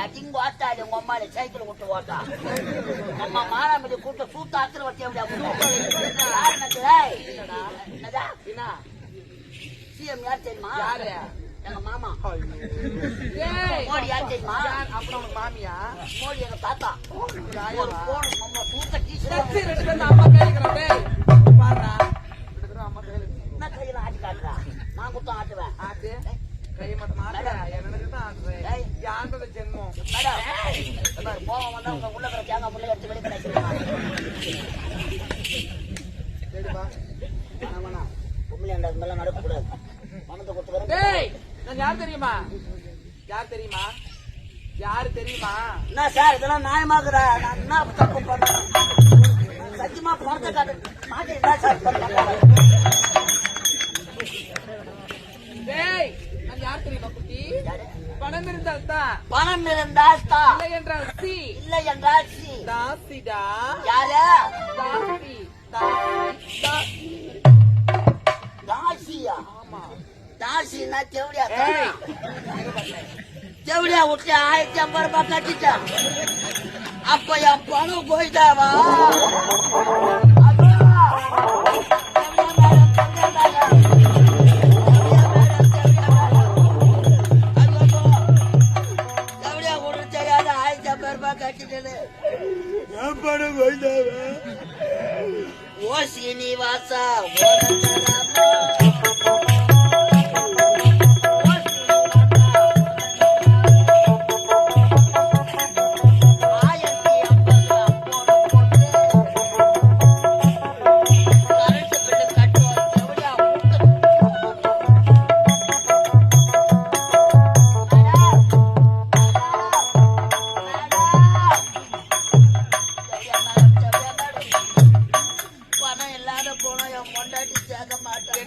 அடிங்க ஓட்டாடி உங்க அம்மா சைக்கிள் விட்டு ஓட்டா அம்மா மாறாமதி கூட்ட சூத்த அத்துல வட்டி அப்படியா என்னடா? என்ன? சிஎம் யார் தெரியுமா? எங்க மாமா. மோடி யார் தெரியுமா? அப்புறம் மாமியா? மோடி எங்க தாத்தா. ஒரு போன் நம்ம சூத்த சரி, டீச்சர் அம்மா பேரும் அம்மா கையில ஆட்டி காட்டுறா? நான் குத்தம் ஆட்டுவேன். ஆட்டு? கை மட்டும் மாட்டா எனக்கு தான் ஆட்டுறேன் டேய். யாண்டத ஜென்மம் போவோம் வந்தா உங்க உள்ள இருக்கிற தேங்காய் புள்ளை எடுத்து வெளியே சரிப்பா வேணாம் பொம்பளை அந்த மாதிரிலாம் நடக்கக்கூடாது பணத்தை கொடுத்துக்கிறேன் டேய் நான் யார் தெரியுமா யார் தெரியுமா யார் தெரியுமா என்ன சார் இதெல்லாம் நியாயமாக்குறா நான் என்ன தப்பு பண்ணேன் சத்தியமா பணத்தை காட்டு மாட்டேன் சார் பண்ணேன் டேய் நான் யார் தெரியுமா குட்டி பணம் இருந்தால் தான் பணம் இருந்தால் தான் இல்லை என்றால் சி. இல்லை என்றால் சி தாசிடா யாரு? தாசி. தாசி தாசி தாசியா? ஆமா. தாசின்னா தேவடியா தேவடியா விட்டு ஆயிரத்தி ஐம்பது ரூபாய் கட்டிட்டேன். அப்ப என் பணம் போயிட்டாவா? சீனிவாசா ஓ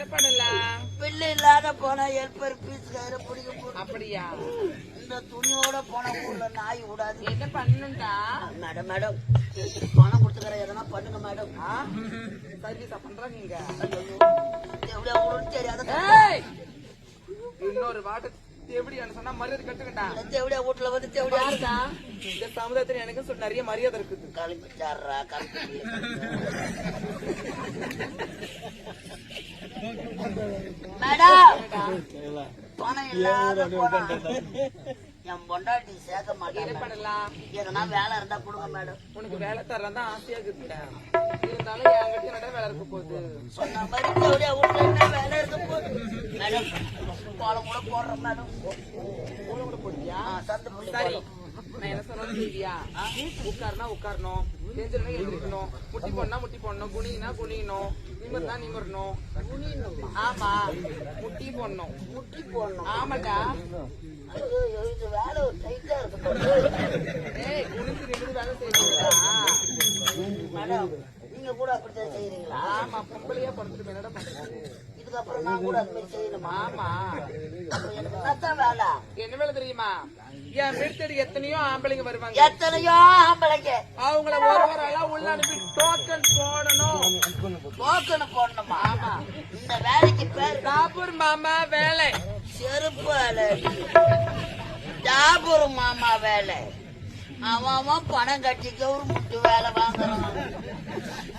என்ன பண்ணலாம் பில்லு இல்லாத போனா ஹெல்பர் பீஸ் கயிறு பிடிக்க அப்படியா? இந்த துணியோட போன ஊர்ல நாய் விடாது. என்ன பண்ணுண்டா? மேடம் மேடம் பணம் கொடுத்துக்கிறேன் எதனா பண்ணுங்க மேடம். சர்வீஸா பண்றாங்க இங்க. எவ்வளோ உங்களுக்கு தெரியாத இன்னொரு வாட்டை எப்படியான்னு சொன்னா மரியாதை கட்டுக்கிட்டா தேவடியா வீட்டுல வந்து தேவடியா யாருக்கா? இந்த சமுதாயத்துல எனக்கு நிறைய மரியாதை இருக்குது. கிளம்பிட்டாரா கிளம்பி என் பொண்டாட்டி சேர்க்க மாட்டேன் எதனா வேலை இருந்தா கொடுங்க மேடம். உனக்கு வேலை தரலாம் தான் ஆசையா இருக்குதுடா. இருந்தாலும் என்கிட்ட நட வேலை இருக்க போகுது. சொன்ன மாதிரி என்ன வேலை இருக்க போகுது. மேடம் கோலம் கூட போடுறோம் மேடம். கூட சந்து சரி. நான் என்ன சொன்னேன்னு தெரியா உட்காருனா உட்காரணும். எழுந்திருந்தா எழுந்திருக்கணும் முட்டி போடனா முட்டி போடணும். குனினா குனியணும். நிமிர்னா நிமிரணும். ஆமா. முட்டி போடணும். முட்டி போடணும். ஆமாடா. வேலை டைட்டா இருக்கு ஏய் குனிஞ்சு நிமிர்ந்து வேலை மேடம் நீங்க கூட அப்படித்தான் செய்யறீங்களா ஆமா பொம்பளையா பிறந்துட்டு என்னடா பண்றது இதுக்கப்புறம் நான் கூட அது மாதிரி செய்யணுமா? ஆமா. அப்ப எனக்கு வேலை. என்ன வேலை தெரியுமா? என் வீடு தேடி எத்தனையோ ஆம்பளைங்க வருவாங்க. எத்தனையோ ஆம்பளைங்க. அவங்கள ஒரு ஒரு ஆளா உள்ள அனுப்பி டோக்கன் போடணும். டோக்கனு போடணுமா? ஆமா. இந்த வேலைக்கு பேர் காபூர் மாமா வேலை. செருப்பு வேலை. ஜாபூர் மாமா வேலை. அவன் பணம் கட்டி கவர்மெண்ட் வேலை வாங்குறான்.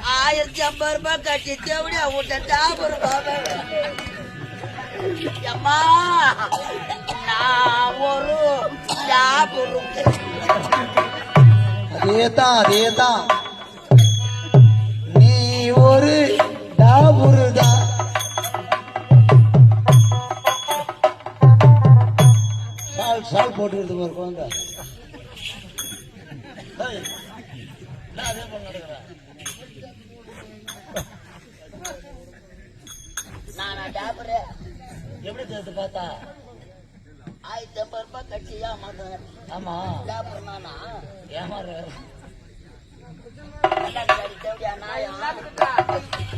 ஆயிரத்தி ஐம்பது ரூபாய் கட்டி தேவடியா விட்ட ஜாபூர் மாமா அம்மா நான் ஒரு ஜாபூருக்கு அதேதான் அதேதான் நீ ஒரு டாபுரு தான் சால் சால் போட்டுக்கிறது ஒரு குழந்தை? நானா டாபரு. எப்படி தெரியுது பார்த்தா? ஆயிரத்தி ஐம்பது ரூபாய் கட்டி ஏமாத்துறேன் ஆமா. டாபர் நானா ஏமாறு.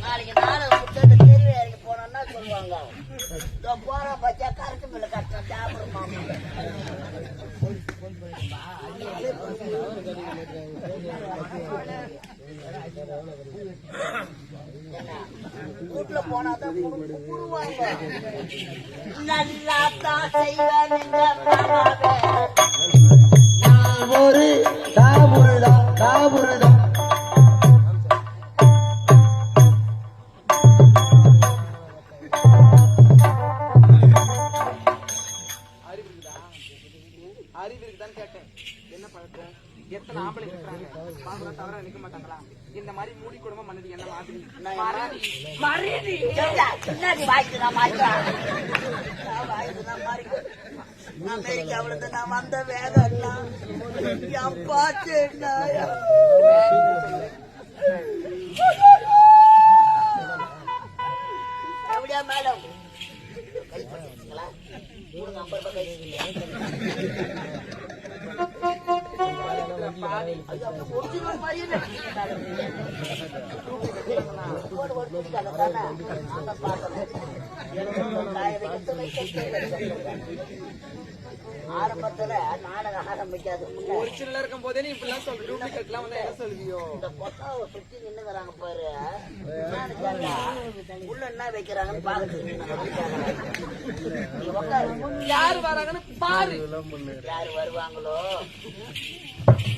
நாளைக்கு நாளை விட்டு தெருவு இறங்கி போனோம்னா சொல்லுவாங்க. இதோ போறோம் பச்சா கரண்ட் பில்லு மாமா. என்ன? போனாதான் நல்லா தான் கேட்டேன். என்ன பழக்கம்? எத்தனை ஆம்பளை இருக்கிறாங்க? தவிர நினைக்க மாட்டாங்களா? இந்த மாதிரி மூடி குடும்பம் பண்ணது என்ன மாதிரி மறதி மறதி ஏண்டா, பின்னாடி வாய்க்குதான் மாய்க்கிறான். நான் வாய்க்குதான் மாறிக்கிறேன். அமெரிக்காவுல இருந்து நான் வந்த வேகம் எல்லாம் என் நாயா. எப்படியா மேடம் கை மூணு ஐம்பது ரூபாய் கை ஆரம்பத்துல நாடகம் ஆரம்பிக்காது முன்ன ஒரிஜினல் இருக்கும் போதே நீ இப்படிலாம் சொல்ற. டூப்ளிகேட் எல்லாம் வந்து என்ன சொல்வியோ இந்த பொட்டாவை சுத்தி நின்னுக்கிறாங்க பாரு. உள்ள என்ன வைக்கிறாங்கன்னு உட்காரு யார் வராங்கன்னு பாரு. யாரு வருவாங்களோ?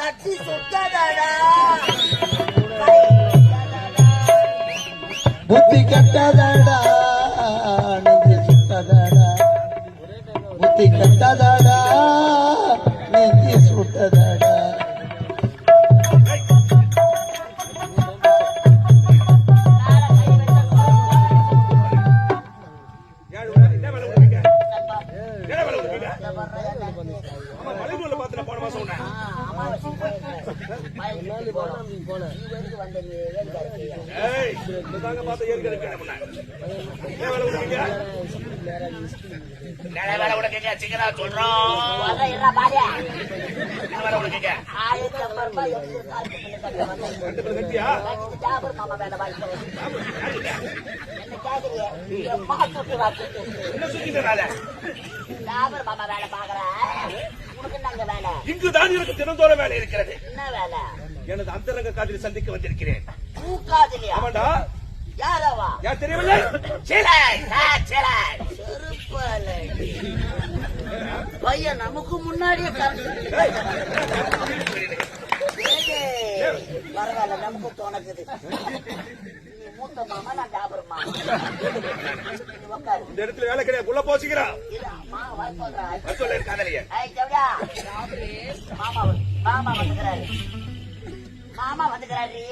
சட்டி சுட்டாதாடா. புத்தி கெட்டதடா நெஞ்சு சுட்டதடா புத்தி கெட்டதடா நெஞ்சு சுட்டதடா? ஆமா, போன மாசம் என்ன மாமா வேலை பாக்குறேன். இங்குதான் எனக்கு தினந்தோறும் வேலை இருக்கிறது. என்ன வேலை? எனது அந்தரங்க காதலை சந்திக்க வந்திருக்கிறேன்? ஆமாண்டா. யாரவா? யார் தெரியவில்லை. பையன் நமக்கு முன்னாடியே பரவாயில்ல நமக்கு தோணக்குது மூத்த மாமா நான் ஜாபர் மாமா. இந்த இடத்துல வேலை கிடையாது. உள்ள போச்சுக்கிறா சொல்ல மாமா மாமா வந்துக்கிறாரு. மாமா வந்துக்கிறாரு.